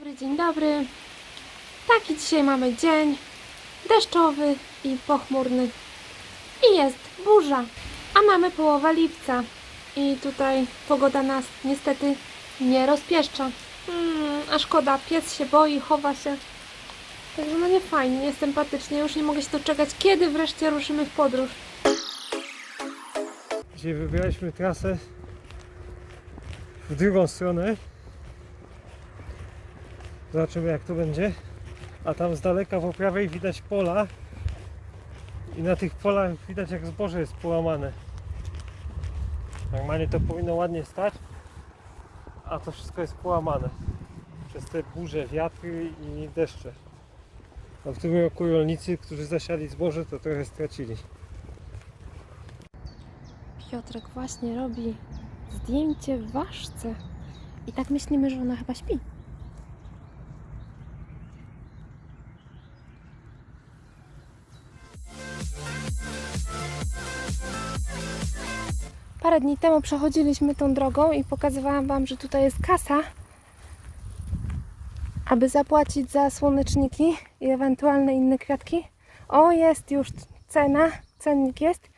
dobry, dzień dobry. Taki dzisiaj mamy dzień. Deszczowy i pochmurny. I jest burza. A mamy połowę lipca. I tutaj pogoda nas niestety nie rozpieszcza. Hmm, a szkoda, pies się boi, chowa się. Także no nie fajnie, nie sympatycznie. Już nie mogę się doczekać, kiedy wreszcie ruszymy w podróż. Dzisiaj wybraliśmy trasę w drugą stronę. Zobaczymy jak to będzie. A tam z daleka po prawej widać pola. I na tych polach widać jak zboże jest połamane. Normalnie to powinno ładnie stać. A to wszystko jest połamane. Przez te burze, wiatry i deszcze. A w tym roku rolnicy, którzy zasiali zboże, to trochę stracili. Piotrek właśnie robi zdjęcie w ważce. I tak myślimy, że ona chyba śpi. Parę dni temu przechodziliśmy tą drogą i pokazywałam Wam, że tutaj jest kasa, aby zapłacić za słoneczniki i ewentualne inne kwiatki. O, jest już cena, cennik jest.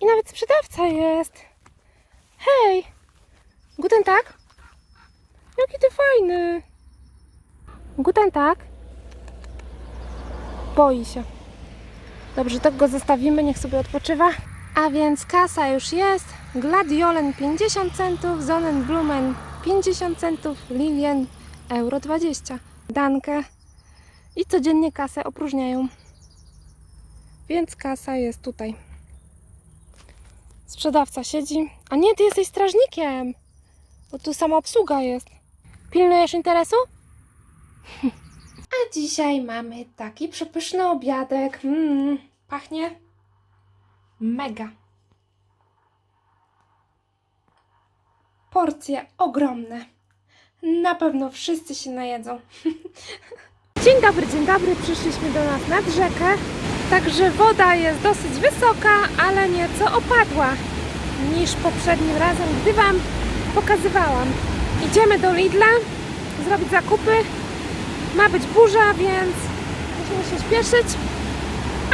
I nawet sprzedawca jest. Hej! Guten Tag! Jaki ty fajny! Guten Tag! Boi się. Dobrze, tak go zostawimy, niech sobie odpoczywa. A więc kasa już jest. Gladiolen 50 centów, Sonnenblumen 50 centów, Lilien euro 20. Dankę. I codziennie kasę opróżniają. Więc kasa jest tutaj. Sprzedawca siedzi. A nie, ty jesteś strażnikiem. Bo tu sama obsługa jest. Pilnujesz interesu? A dzisiaj mamy taki przepyszny obiadek. Mm, pachnie mega. Porcje ogromne. Na pewno wszyscy się najedzą. Dzień dobry, dzień dobry. Przyszliśmy do nas nad rzekę. Także woda jest dosyć wysoka, ale nieco opadła niż poprzednim razem, gdy Wam pokazywałam. Idziemy do Lidla zrobić zakupy. Ma być burza, więc musimy się śpieszyć.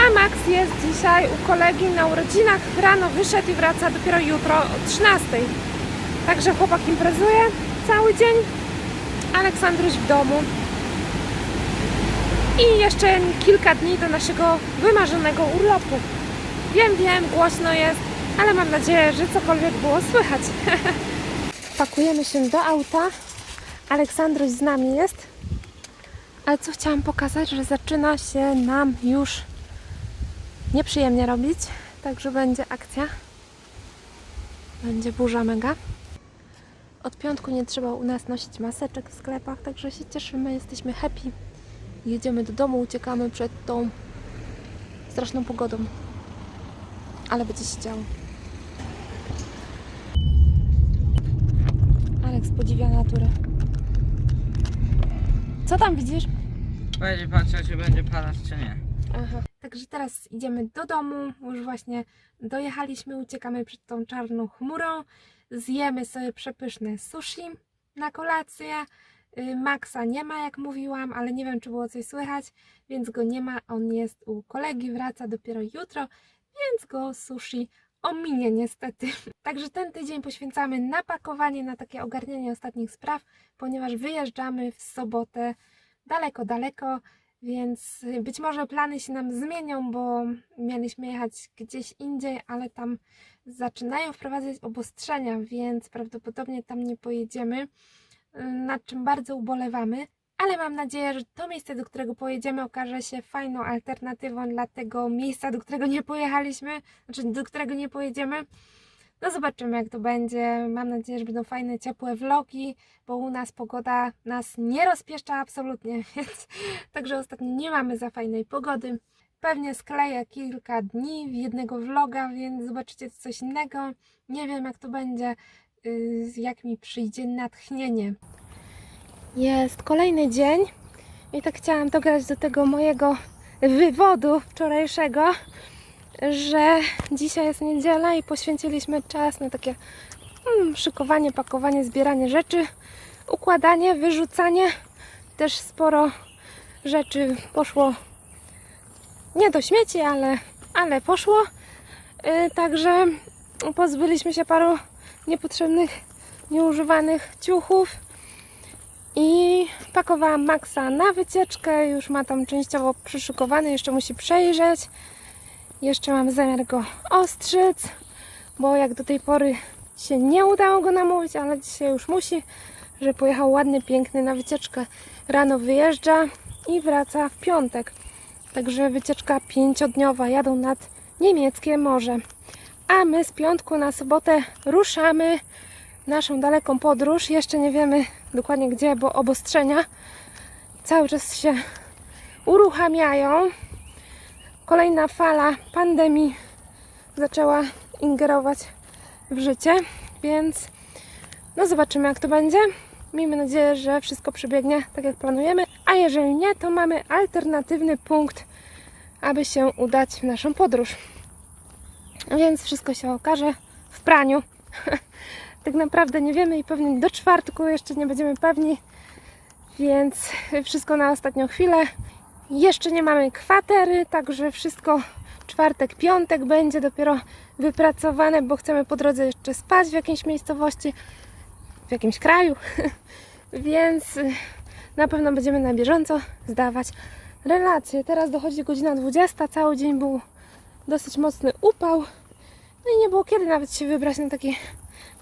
A Max jest dzisiaj u kolegi na urodzinach. Rano wyszedł i wraca dopiero jutro o 13. Także chłopak imprezuje cały dzień. Aleksandruś w domu. I jeszcze kilka dni do naszego wymarzonego urlopu. Wiem, wiem, głośno jest, ale mam nadzieję, że cokolwiek było słychać. Pakujemy się do auta. Aleksandruś z nami jest. Ale co chciałam pokazać, że zaczyna się nam już nieprzyjemnie robić. Także będzie akcja. Będzie burza mega. Od piątku nie trzeba u nas nosić maseczek w sklepach, także się cieszymy, jesteśmy happy. Jedziemy do domu, uciekamy przed tą straszną pogodą. Ale będzie się działo. Aleks podziwia naturę. Co tam widzisz? Będzie patrzeć, czy będzie padać, czy nie. Aha. Także teraz idziemy do domu. Już właśnie dojechaliśmy, uciekamy przed tą czarną chmurą. Zjemy sobie przepyszne sushi na kolację. Y, Maxa nie ma, jak mówiłam, ale nie wiem, czy było coś słychać, więc go nie ma. On jest u kolegi, wraca dopiero jutro, więc go sushi ominie niestety. Także ten tydzień poświęcamy na pakowanie, na takie ogarnianie ostatnich spraw, ponieważ wyjeżdżamy w sobotę daleko, daleko, więc być może plany się nam zmienią, bo mieliśmy jechać gdzieś indziej, ale tam zaczynają wprowadzać obostrzenia, więc prawdopodobnie tam nie pojedziemy nad czym bardzo ubolewamy, ale mam nadzieję, że to miejsce, do którego pojedziemy, okaże się fajną alternatywą dla tego miejsca, do którego nie pojechaliśmy, znaczy do którego nie pojedziemy. No zobaczymy, jak to będzie. Mam nadzieję, że będą fajne, ciepłe vlogi, bo u nas pogoda nas nie rozpieszcza absolutnie, więc także ostatnio nie mamy za fajnej pogody. Pewnie skleję kilka dni w jednego vloga, więc zobaczycie coś innego. Nie wiem, jak to będzie y, jak mi przyjdzie natchnienie. Jest kolejny dzień i tak chciałam dograć do tego mojego wywodu wczorajszego, że dzisiaj jest niedziela i poświęciliśmy czas na takie mm, szykowanie, pakowanie, zbieranie rzeczy, układanie, wyrzucanie, też sporo rzeczy poszło nie do śmieci, ale, ale poszło. Y, Także pozbyliśmy się paru niepotrzebnych, nieużywanych ciuchów i pakowałam Maxa na wycieczkę. Już ma tam częściowo przyszykowany, jeszcze musi przejrzeć. Jeszcze mam zamiar go ostrzyc, bo jak do tej pory się nie udało go namówić, ale dzisiaj już musi, że pojechał ładny, piękny na wycieczkę. Rano wyjeżdża i wraca w piątek. Także wycieczka pięciodniowa. Jadą nad niemieckie morze. A my z piątku na sobotę ruszamy naszą daleką podróż. Jeszcze nie wiemy dokładnie gdzie, bo obostrzenia cały czas się uruchamiają. Kolejna fala pandemii zaczęła ingerować w życie, więc no zobaczymy jak to będzie. Miejmy nadzieję, że wszystko przebiegnie tak jak planujemy, a jeżeli nie, to mamy alternatywny punkt, aby się udać w naszą podróż. Więc wszystko się okaże w praniu. tak naprawdę nie wiemy i pewnie do czwartku jeszcze nie będziemy pewni, więc wszystko na ostatnią chwilę. Jeszcze nie mamy kwatery, także wszystko czwartek, piątek będzie dopiero wypracowane, bo chcemy po drodze jeszcze spać w jakiejś miejscowości, w jakimś kraju, więc y, na pewno będziemy na bieżąco zdawać relacje. Teraz dochodzi godzina 20, cały dzień był dosyć mocny upał, no i nie było kiedy nawet się wybrać na taki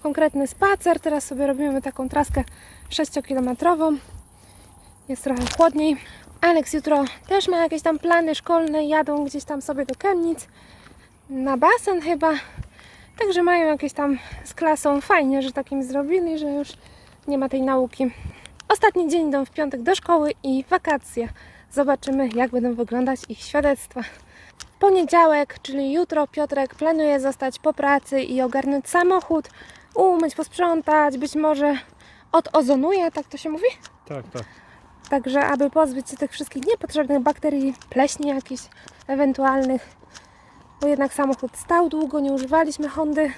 konkretny spacer. Teraz sobie robimy taką traskę 6-kilometrową. Jest trochę chłodniej. Alex jutro też ma jakieś tam plany szkolne, jadą gdzieś tam sobie do Chemnitz na basen chyba. Także mają jakieś tam z klasą fajnie, że takim zrobili, że już nie ma tej nauki. Ostatni dzień idą w piątek do szkoły i wakacje. Zobaczymy, jak będą wyglądać ich świadectwa. Poniedziałek, czyli jutro, Piotrek planuje zostać po pracy i ogarnąć samochód, umyć, posprzątać, być może odozonuje, tak to się mówi? Tak, tak. Także, aby pozbyć się tych wszystkich niepotrzebnych bakterii, pleśni jakichś ewentualnych, bo jednak samochód stał długo, nie używaliśmy Hondy,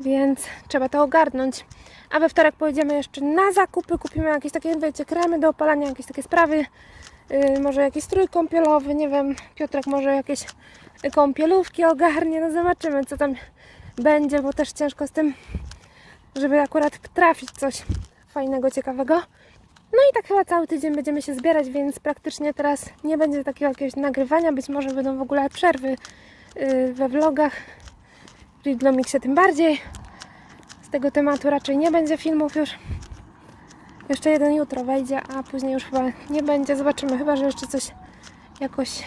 więc trzeba to ogarnąć. A we wtorek pojedziemy jeszcze na zakupy, kupimy jakieś takie, wiecie, kremy do opalania, jakieś takie sprawy, yy, może jakiś strój kąpielowy, nie wiem, Piotrek może jakieś kąpielówki ogarnie, no zobaczymy co tam będzie, bo też ciężko z tym, żeby akurat trafić coś fajnego, ciekawego. No i tak chyba cały tydzień będziemy się zbierać, więc praktycznie teraz nie będzie takiego jakiegoś nagrywania. Być może będą w ogóle przerwy yy, we vlogach. W Riddlomixie tym bardziej. Z tego tematu raczej nie będzie filmów już. Jeszcze jeden jutro wejdzie, a później już chyba nie będzie. Zobaczymy, chyba że jeszcze coś jakoś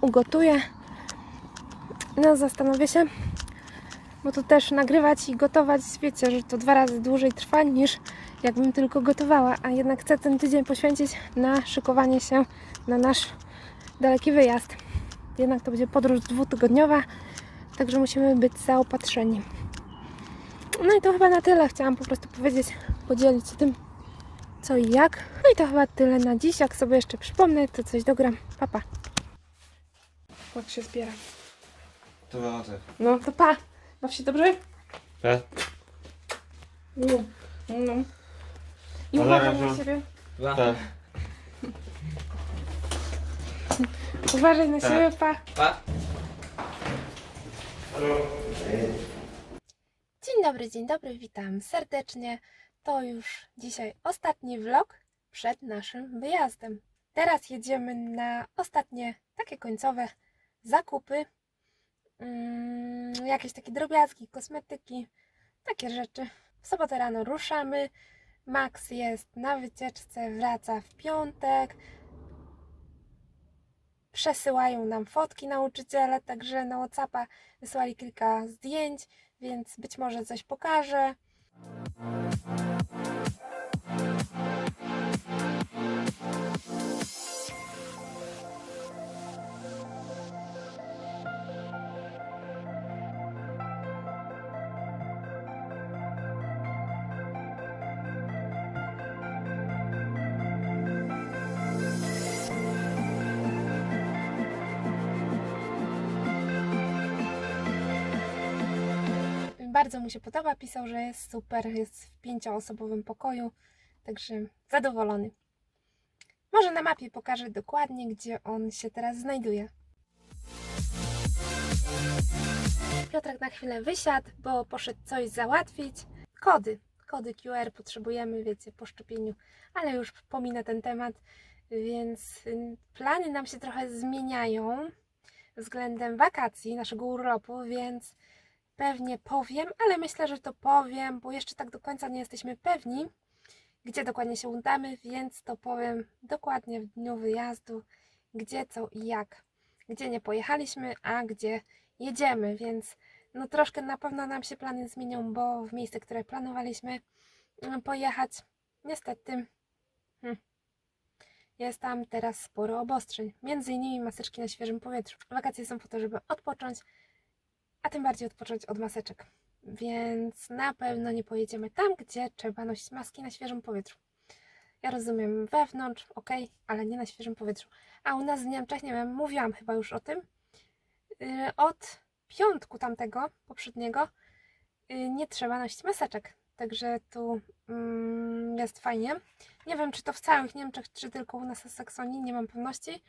ugotuję. No zastanowię się. Bo to też nagrywać i gotować, wiecie, że to dwa razy dłużej trwa niż jakbym tylko gotowała, a jednak chcę ten tydzień poświęcić na szykowanie się na nasz daleki wyjazd. Jednak to będzie podróż dwutygodniowa, także musimy być zaopatrzeni. No i to chyba na tyle. Chciałam po prostu powiedzieć, podzielić się tym, co i jak. No i to chyba tyle na dziś. Jak sobie jeszcze przypomnę, to coś dogram. Papa. Jak się zbiera. To. No to pa. Baw się dobrze? Tak? No. no. I Ale uważaj na razem- siebie. Tak. Uważaj na Tak. siebie, pa. Pa. Dzień dobry, dzień dobry, witam serdecznie. To już dzisiaj ostatni vlog przed naszym wyjazdem. Teraz jedziemy na ostatnie, takie końcowe zakupy. Mm, jakieś takie drobiazgi, kosmetyki, takie rzeczy. W sobotę rano ruszamy. Max jest na wycieczce, wraca w piątek. Przesyłają nam fotki nauczyciele, także na WhatsAppa wysłali kilka zdjęć więc być może coś pokażę. Bardzo mu się podoba, pisał, że jest super, jest w pięcioosobowym pokoju, także zadowolony. Może na mapie pokażę dokładnie, gdzie on się teraz znajduje. Piotrek na chwilę wysiadł, bo poszedł coś załatwić. Kody, kody QR potrzebujemy, wiecie, po szczepieniu, ale już pominę ten temat, więc plany nam się trochę zmieniają względem wakacji, naszego urlopu, więc pewnie powiem, ale myślę, że to powiem, bo jeszcze tak do końca nie jesteśmy pewni, gdzie dokładnie się udamy, więc to powiem dokładnie w dniu wyjazdu, gdzie, co i jak. Gdzie nie pojechaliśmy, a gdzie jedziemy, więc no troszkę na pewno nam się plany zmienią, bo w miejsce, które planowaliśmy mm, pojechać, niestety hmm, jest tam teraz sporo obostrzeń. Między innymi maseczki na świeżym powietrzu. Wakacje są po to, żeby odpocząć, a tym bardziej odpocząć od maseczek. Więc na pewno nie pojedziemy tam, gdzie trzeba nosić maski na świeżym powietrzu. Ja rozumiem wewnątrz, ok, ale nie na świeżym powietrzu. A u nas w Niemczech, nie wiem, mówiłam chyba już o tym, yy, od piątku tamtego, poprzedniego, yy, nie trzeba nosić maseczek. Także tu mm, jest fajnie. Nie wiem, czy to w całych Niemczech, czy tylko u nas w Saksonii, nie mam pewności,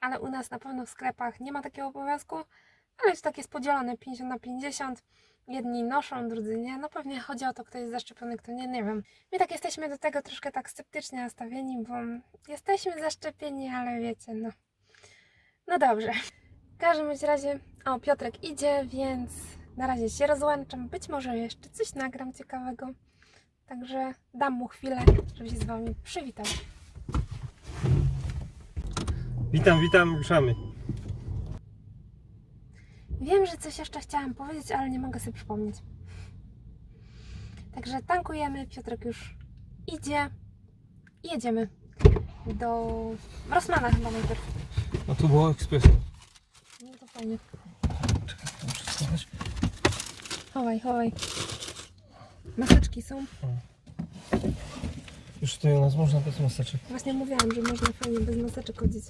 ale u nas na pewno w sklepach nie ma takiego obowiązku, ale jest tak jest podzielone 50 na 50. Jedni noszą, drudzy nie. No pewnie chodzi o to, kto jest zaszczepiony, kto nie, nie wiem. My tak jesteśmy do tego troszkę tak sceptycznie nastawieni, bo jesteśmy zaszczepieni, ale wiecie, no. No dobrze. W każdym razie, o Piotrek idzie, więc na razie się rozłączam. Być może jeszcze coś nagram ciekawego. Także dam mu chwilę, żeby się z Wami przywitał. Witam, witam, ruszamy. Wiem, że coś jeszcze chciałam powiedzieć, ale nie mogę sobie przypomnieć. Także tankujemy, Piotrek już idzie i jedziemy do Rossmana chyba najpierw. No tu było ekspres. No to fajnie. Chowaj, chowaj. Maseczki są. Już tutaj u nas można bez maseczek. Właśnie mówiłam, że można fajnie bez maseczek chodzić.